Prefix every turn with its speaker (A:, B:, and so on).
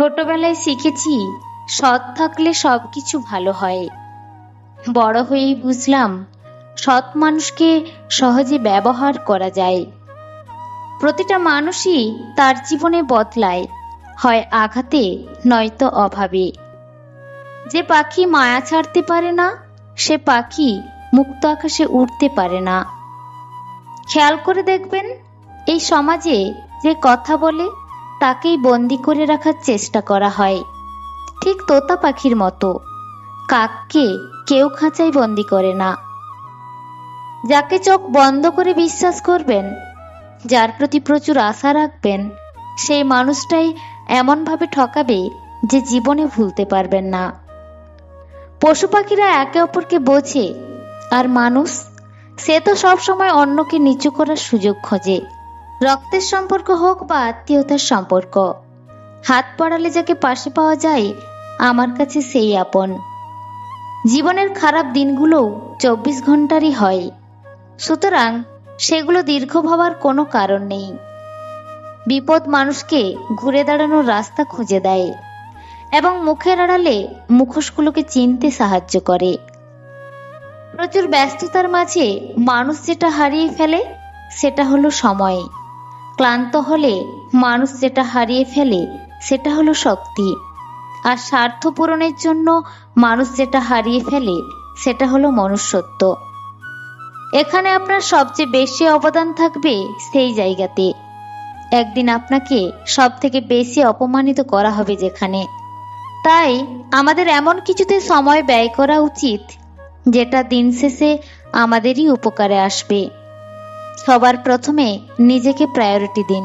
A: ছোটবেলায় শিখেছি, সৎ থাকলে সব কিছু ভালো হয়। বড় হয়েই বুঝলাম, সৎ মানুষকে সহজে ব্যবহার করা যায়। প্রতিটা মানুষই তার জীবনে বদলায়, হয় আঘাতে, নয়তো অভাবে। যে পাখি মায়া ছাড়তে পারে না, সে পাখি মুক্ত আকাশে উঠতে পারে না। খেয়াল করে দেখবেন, এই সমাজে যে কথা বলে তাকেই বন্দি করে রাখার চেষ্টা করা হয়। ঠিক তোতা পাখির মতো। কাককে কেউ খাঁচাই বন্দি করে না। যাকে চোখ বন্ধ করে বিশ্বাস করবেন, যার প্রতি প্রচুর আশা রাখবেন, সেই মানুষটাই এমনভাবে ঠকাবে যে জীবনে ভুলতে পারবেন না। পশু পাখিরা একে অপরকে বোঝে, আর মানুষ, সে তো সবসময় অন্যকে নিচু করার সুযোগ খোঁজে। রক্তের সম্পর্ক হোক বা আত্মীয়তার সম্পর্ক। হাত পড়ালে যাকে পাশে পাওয়া যায়, আমার কাছে সেই আপন। জীবনের খারাপ দিনগুলোও চব্বিশ ঘন্টারই হয়। সুতরাং সেগুলো দীর্ঘ ভাবার কোনো কারণ নেই। বিপদ মানুষকে ঘুরে দাঁড়ানোর রাস্তা খুঁজে দেয় এবং মুখের আড়ালে মুখোশগুলোকে চিনতে সাহায্য করে। প্রচুর ব্যস্ততার মাঝে মানুষ যেটা হারিয়ে ফেলে, সেটা হলো সময়। ক্লান্ত হলে মানুষ যেটা হারিয়ে ফেলে, সেটা হলো শক্তি। আর স্বার্থ পূরণের জন্য মানুষ যেটা হারিয়ে ফেলে, সেটা হলো মনুষ্যত্ব। এখানে আপনার সবচেয়ে বেশি অবদান থাকবে সেই জায়গাতে। একদিন আপনাকে সব থেকে বেশি অপমানিত করা হবে যেখানে। তাই আমাদের এমন কিছুতে সময় ব্যয় করা উচিত, যেটা দিন শেষে আমাদেরই উপকারে আসবে। সবার প্রথমে নিজেকে প্রায়োরিটি দিন।